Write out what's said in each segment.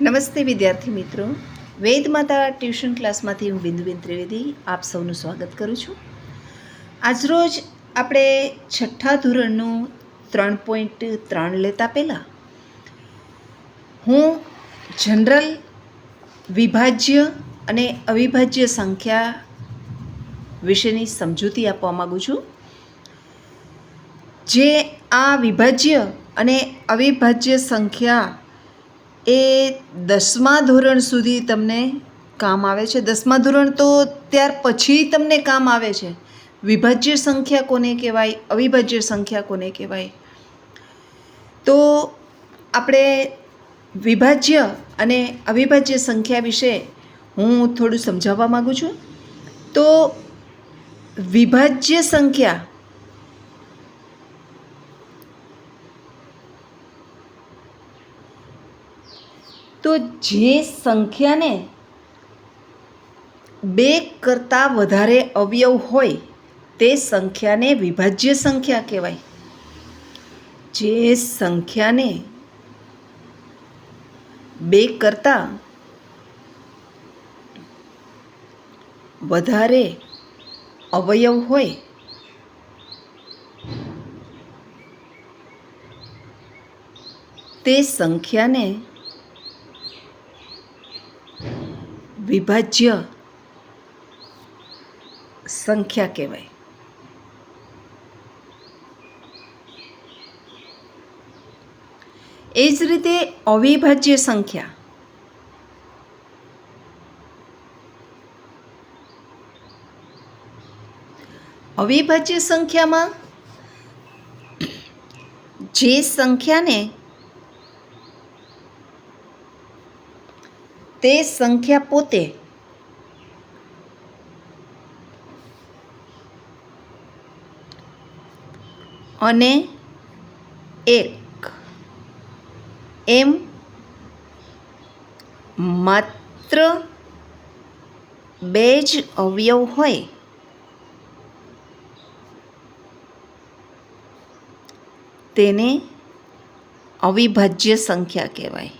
નમસ્તે વિદ્યાર્થી મિત્રો. વેદ માતા ટ્યુશન ક્લાસમાંથી હું બિંદુબેન ત્રિવેદી આપ સૌનું સ્વાગત કરું છું. આજરોજ આપણે છઠ્ઠા ધોરણનું ત્રણ પોઈન્ટ ત્રણ લેતા પહેલાં હું જનરલ, વિભાજ્ય અને અવિભાજ્ય સંખ્યા વિશેની સમજૂતી આપવા માગું છું. જે આ વિભાજ્ય અને અવિભાજ્ય સંખ્યા એ દસમા ધોરણ સુધી તમને કામ આવે છે. દસમા ધોરણ તો ત્યાર પછી તમને કામ આવે છે. વિભાજ્ય સંખ્યા કોને કહેવાય? અવિભાજ્ય સંખ્યા કોને કહેવાય? તો આપણે વિભાજ્ય અને અવિભાજ્ય સંખ્યા વિશે હું થોડું સમજાવવા માગું છું. તો વિભાજ્ય સંખ્યા તો જે સંખ્યાને બે કરતાં વધારે અવયવ હોય, તે સંખ્યાને વિભાજ્ય સંખ્યા કહેવાય. જે સંખ્યાને બે કરતાં વધારે અવયવ હોય, તે સંખ્યાને વિભાજ્ય સંખ્યા કહેવાય. એ જ રીતે અવિભાજ્ય સંખ્યા. અવિભાજ્ય સંખ્યામાં જે સંખ્યાને તે સંખ્યા પોતે. અને એક. એમ માત્ર બે જ અવયવ હોય. તેને અવિભાજ્ય સંખ્યા કહેવાય.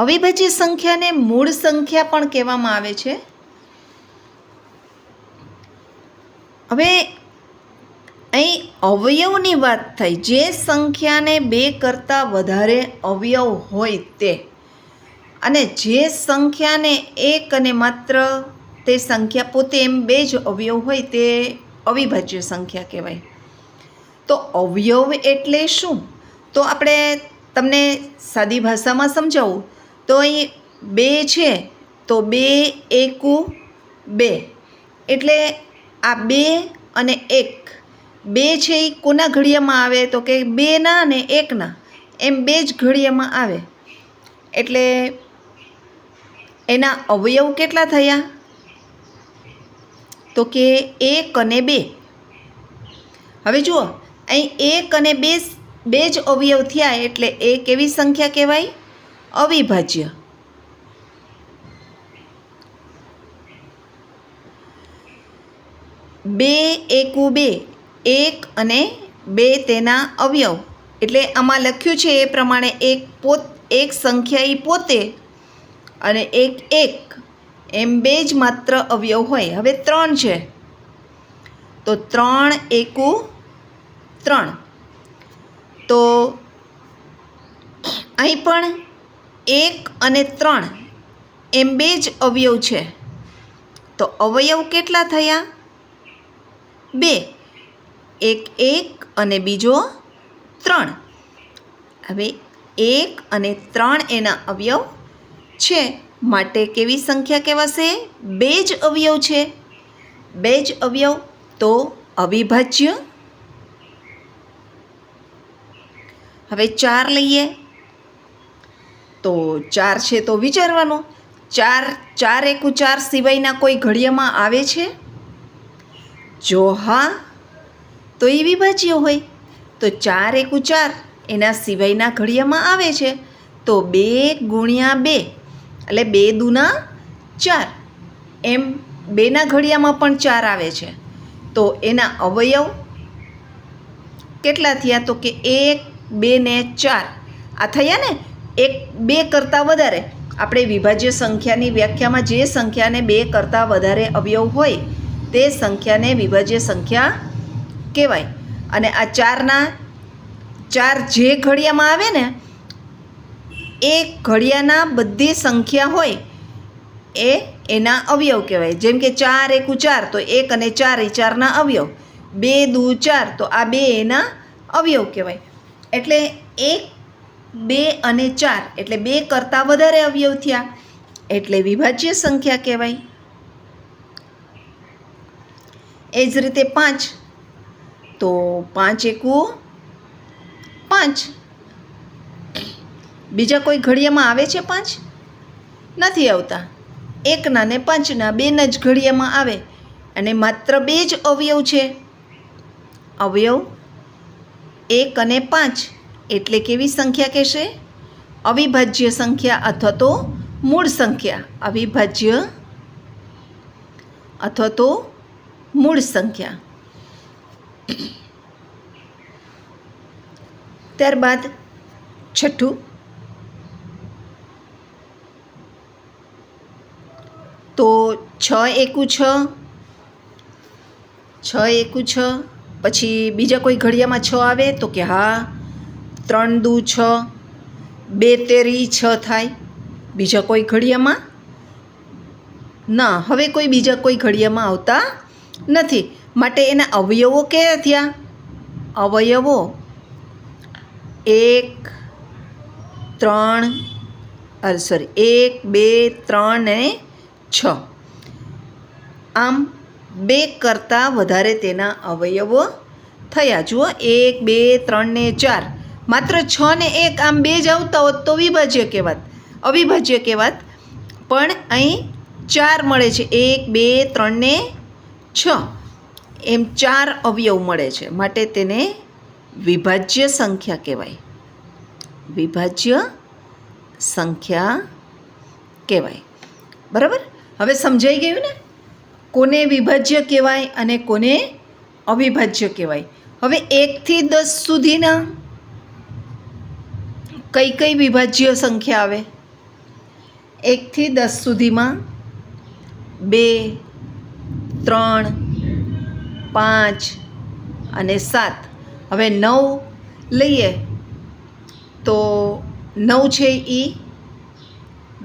અવિભાજ્ય સંખ્યાને મૂળ સંખ્યા પણ કહેવામાં આવે છે. હવે અહીં અવયવની વાત થઈ. જે સંખ્યાને બે કરતાં વધારે અવયવ હોય તે. અને જે સંખ્યાને એક અને માત્ર તે સંખ્યા પોતે એમ બે જ અવયવ હોય તે અવિભાજ્ય સંખ્યા કહેવાય. તો અવયવ એટલે શું? તો આપણે તમને સાદી ભાષામાં સમજાવું. તો અહીં બે છે, તો બે એકુ બે. એટલે આ બે અને એક. બે છે એ કોના ઘડિયામાં આવે? તો કે બેના અને એકના. એમ બે જ ઘડિયામાં આવે. એટલે એના અવયવ કેટલા થયા? તો કે એક અને બે. હવે જુઓ, અહીં એક અને બે બે જ અવયવ થયા એટલે એ કેવી સંખ્યા કહેવાય? અવિભાજ્ય. બે એકુ બે, એક અને બે તેના અવયવ. એટલે આમાં લખ્યું છે એ પ્રમાણે એક પોત, એક સંખ્યા એ પોતે અને એક એક. એમ બે જ માત્ર અવયવ હોય. હવે ત્રણ છે. તો ત્રણ એકુ ત્રણ. તો અહીં પણ એક અને ત્રણ એમ બે જ અવયવ છે. તો અવયવ કેટલા થયા? બે. એક એક અને બીજો ત્રણ. હવે એક અને ત્રણ એના અવયવ છે. માટે કેવી સંખ્યા કહેવાશે? બે જ અવયવ છે. બે જ અવયવ તો અવિભાજ્ય. હવે ચાર લઈએ. તો ચાર છે તો વિચારવાનું. ચાર ચાર એકુ ચાર સિવાયના કોઈ ઘડિયામાં આવે છે? જો હા, તો એ વિભાજ્ય હોય. તો ચાર એકુ ચાર એના સિવાયના ઘડિયામાં આવે છે. તો બે ગુણ્યા બે, એટલે બે દૂના ચાર. એમ બેના ઘડિયામાં પણ ચાર આવે છે. તો એના અવયવ કેટલા થયા? તો કે એક, બે ને ચાર. આ થયા ને? એક બે કરતાં વધારે. આપણે વિભાજ્ય સંખ્યાની વ્યાખ્યામાં જે સંખ્યાને બે કરતાં વધારે અવયવ હોય, તે સંખ્યાને વિભાજ્ય સંખ્યા કહેવાય. અને આ ચારના, ચાર જે ઘડિયામાં આવે ને, એ ઘડિયાના બધી સંખ્યા હોય, એ એના અવયવ કહેવાય. જેમ કે ચાર એકુ ચાર, તો એક અને ચાર એ ચારના અવયવ. બે દુ ચાર, તો આ બે એના અવયવ કહેવાય. એટલે એક બે અને ચાર, એટલે બે કરતાં વધારે અવયવ થયા. એટલે વિભાજ્ય સંખ્યા કહેવાય. એ જ રીતે પાંચ. તો પાંચ એકુ પાંચ. બીજા કોઈ ઘડિયામાં આવે છે પાંચ? નથી આવતા. એકના ને પાંચના બેના જ ઘડિયામાં આવે. અને માત્ર બે જ અવયવ છે. અવયવ એક અને પાંચ. એટલે કેવી સંખ્યા કહેશે? અવિભાજ્ય સંખ્યા અથવા તો મૂળ સંખ્યા. અવિભાજ્ય અથવા તો મૂળ સંખ્યા. ત્યારબાદ છઠ્ઠું. તો છ એકુ છ છ એકુ છ, પછી બીજા કોઈ ઘડિયામાં છ આવે તો કે હા ત્રણ દુ છ, બે તેરી છ થાય. બીજા કોઈ ઘડિયામાં? ના, હવે કોઈ બીજા કોઈ ઘડિયામાં આવતા નથી. માટે એના અવયવો કયા થયા? અવયવો. એક, ત્રણ, અરે સોરી એક, બે, ત્રણ અને છ. આમ બે કરતાં વધારે તેના અવયવો થયા. જુઓ, એક, બે, ત્રણ ને ચાર. માત્ર છ ને એક આમ બે જ આવતા હોત તો વિભાજ્ય કહેવાત. અવિભાજ્ય કહેવાત. પણ અહીં ચાર મળે છે. એક, બે, ત્રણ ને છ. એમ ચાર અવયવ મળે છે. માટે તેને વિભાજ્ય સંખ્યા કહેવાય. વિભાજ્ય સંખ્યા કહેવાય. બરાબર? હવે સમજાઈ ગયું ને? કોને વિભાજ્ય કહેવાય અને કોને અવિભાજ્ય કહેવાય? હવે એકથી દસ સુધીના કઈ કઈ વિભાજ્ય સંખ્યા આવે? એકથી દસ સુધીમાં બે, ત્રણ, પાંચ અને સાત. હવે નવ લઈએ તો નવ છે એ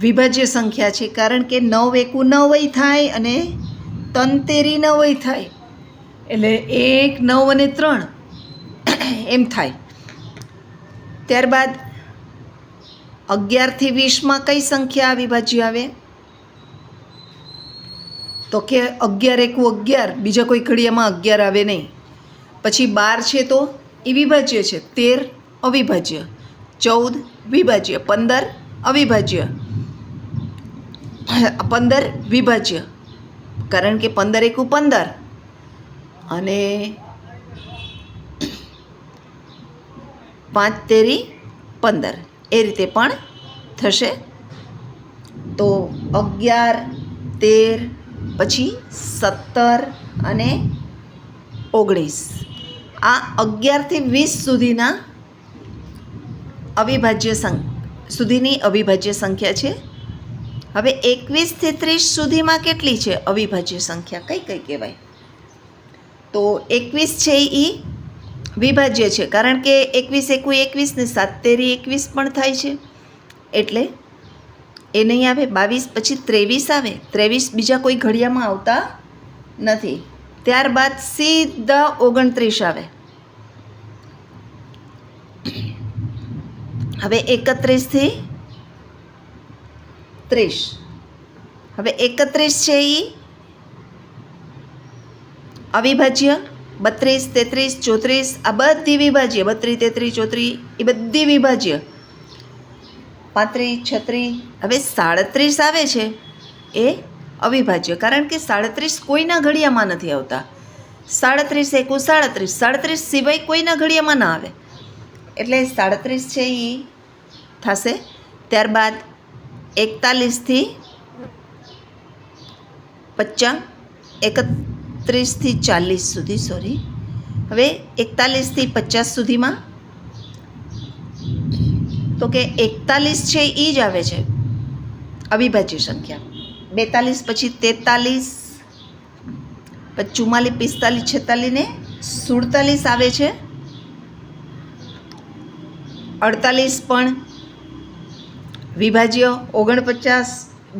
વિભાજ્ય સંખ્યા છે. કારણ કે નવ એકું નવય થાય અને તંતેરી નવય થાય. એટલે એક, નવ અને ત્રણ એમ થાય. ત્યારબાદ અગિયારથી વીસમાં કઈ સંખ્યા અવિભાજ્ય આવે? તો કે અગિયાર એકુ અગિયાર, બીજા કોઈ ઘડિયામાં અગિયાર આવે નહીં. પછી બાર છે તો એ વિભાજ્ય છે. તેર અવિભાજ્ય, ચૌદ વિભાજ્ય, પંદર અવિભાજ્ય. પંદર વિભાજ્ય, કારણ કે પંદર એકુ પંદર. અને પાંચ તેરી પંદર. એ રીતે પણ થશે. તો અગિયાર, તેર, પછી સત્તર અને ઓગણીસ. આ અગિયારથી વીસ સુધીના અવિભાજ્ય સંખ સુધીની અવિભાજ્ય સંખ્યા છે. હવે એકવીસથી ત્રીસ સુધીમાં કેટલી છે અવિભાજ્ય સંખ્યા? કઈ કઈ કહેવાય? તો એકવીસ છે એ વિભાજ્ય છે. કારણ કે એકવીસ એકવી એકવીસ ને સાત તેરી એકવીસ પણ થાય છે. એટલે એ નહીં આવે, બાવીસ પછી ત્રેવીસ આવે. ત્રેવીસ બીજા કોઈ ઘડિયામાં આવતા નથી. ત્યારબાદ સીધા ઓગણત્રીસ આવે. હવે એકત્રીસથી ત્રીસ. હવે એકત્રીસ છે એ અવિભાજ્ય. બત્રીસ, તેત્રીસ, ચોત્રીસ, આ બધી વિભાજ્ય, બત્રીસ, તેત્રીસ, ચોત્રીસ, એ બધી વિભાજ્ય. પાંત્રીસ, છત્રીસ, હવે સાડત્રીસ આવે છે એ અવિભાજ્ય, કારણ કે સાડત્રીસ કોઈના ઘડિયામાં નથી આવતા. સાડત્રીસ એકુ સાડત્રીસ સાડત્રીસ સિવાય કોઈના ઘડિયામાં ના આવે. એટલે સાડત્રીસ છે એ થશે. ત્યારબાદ એકતાલીસથી પચાસ એક એકત્રીસથી ચાલીસ સુધી સોરી હવે એકતાલીસથી પચાસ સુધીમાં. તો કે એકતાલીસ છે એ જ આવે છે. અવિભાજ્ય સંખ્યા. બેતાલીસ પછી તેતાલીસ ચુમ્માલીસ, પિસ્તાલીસ, છેતાલીસ ને સુડતાલીસ આવે છે. અડતાલીસ પણ વિભાજ્ય ઓગણપચાસ,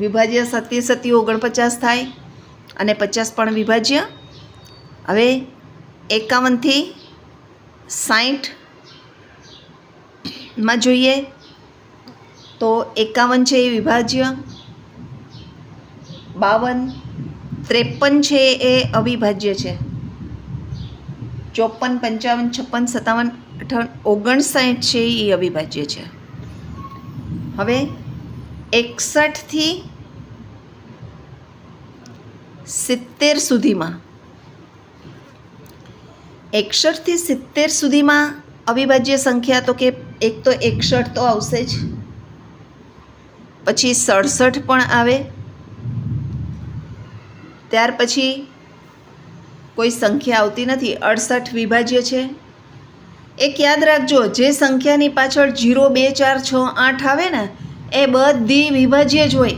વિભાજ્ય સત્ય સત્ય ઓગણપચાસ થાય. અને પચાસ પણ વિભાજ્ય. હવે એકાવનથી સાઠમાં જોઈએ તો એકાવન છે એ વિભાજ્ય, બાવન, ત્રેપન છે એ અવિભાજ્ય છે. ચોપન, પંચાવન, છપ્પન, સત્તાવન, અઠાવન, ઓગણસાઠ છે એ અવિભાજ્ય છે. હવે એકસઠથી સિત્તેર સુધીમાં. એકસઠથી સિત્તેર સુધીમાં અવિભાજ્ય સંખ્યા તો કે એક તો એકસઠ તો આવશે જ. પછી સડસઠ પણ આવે. ત્યાર પછી કોઈ સંખ્યા આવતી નથી. અડસઠ વિભાજ્ય છે. એક યાદ રાખજો, જે સંખ્યાની પાછળ જીરો, બે, ચાર, છ, આઠ આવે ને, એ બધી વિભાજ્ય જ હોય.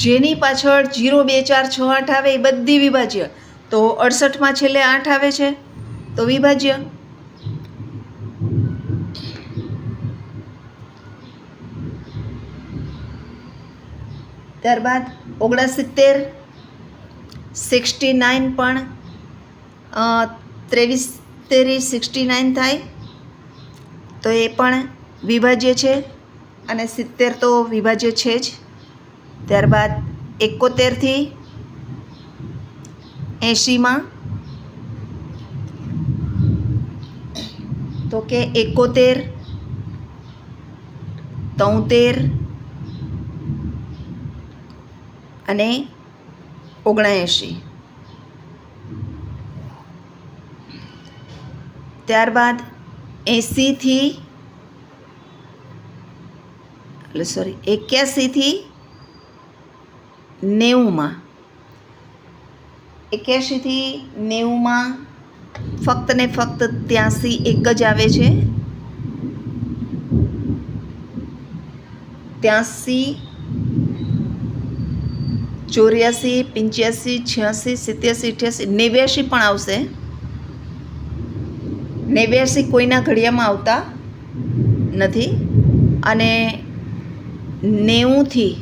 જેની પાછળ જીરો બે ચાર છ આઠ આવે એ બધી વિભાજ્ય. તો અડસઠમાં છેલ્લે આઠ આવે છે. તો વિભાજ્ય? ત્યારબાદ ઓગણસિત્તેર, સિક્સટી નાઇન પણ ત્રેવીસ તેરી સિક્સટી નાઇન થાય. તો એ પણ વિભાજ્ય છે અને સિત્તેર તો વિભાજ્ય છે જ. ત્યારબાદ એકોતેરથી એંશીમાં. તો કે એકોતેર તોતેર અને ઓગણએંશી. ત્યારબાદ એંસીથી એટલે સોરી એક્યાસીથી નેવુંમાં. એક્યાસીથી નેવુંમાં ફક્ત ને ફક્ત ત્યાંસી એક જ આવે છે. ત્યાંસી, ચોર્યાસી, પંચ્યાસી, છ્યાસી, સિત્યાસી, અઠ્યાસી નેવ્યાસી પણ આવશે. નેવ્યાસી કોઈના ઘડિયામાં આવતા નથી. અને નેવુંથી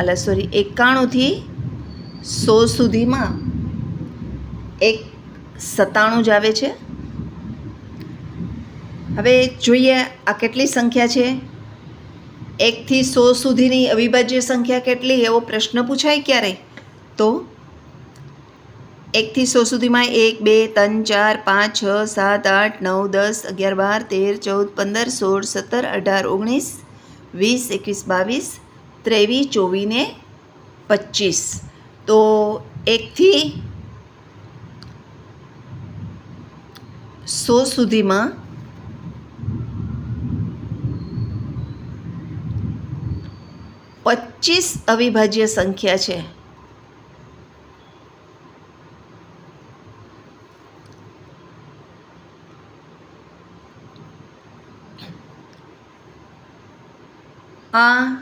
એટલે સોરી એકાણુંથી સો સુધીમાં એક સત્તાણું જ આવે છે. હવે જોઈએ આ કેટલી સંખ્યા છે. એકથી સો સુધીની અવિભાજ્ય સંખ્યા કેટલી, એવો પ્રશ્ન પૂછાય ક્યારે? તો એકથી સો સુધીમાં એક, બે, ત્રણ, ચાર, પાંચ, છ, સાત, આઠ, નવ, દસ, અગિયાર, બાર, તેર, ચૌદ, પંદર, સોળ, સત્તર, અઢાર, ઓગણીસ, વીસ, એકવીસ, બાવીસ ત્રેવીસ ચોવીને પચીસ. તો એકથી સો સુધીમાં પચીસ અવિભાજ્ય સંખ્યા છે. આ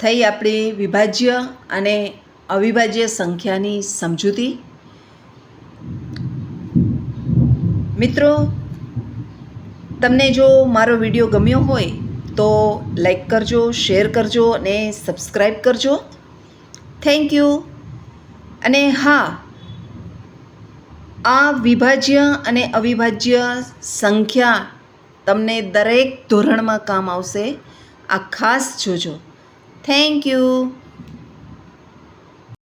થઈ આપણી વિભાજ્ય અને અવિભાજ્ય સંખ્યાની સમજૂતી. મિત્રો, તમને જો મારો વીડિયો ગમ્યો હોય તો લાઈક કરજો, શેર કરજો અને સબસ્ક્રાઈબ કરજો. Thank you. અને હા, આ વિભાજ્ય અને અવિભાજ્ય સંખ્યા તમને દરેક ધોરણમાં કામ આવશે. આ ખાસ જોજો. Thank you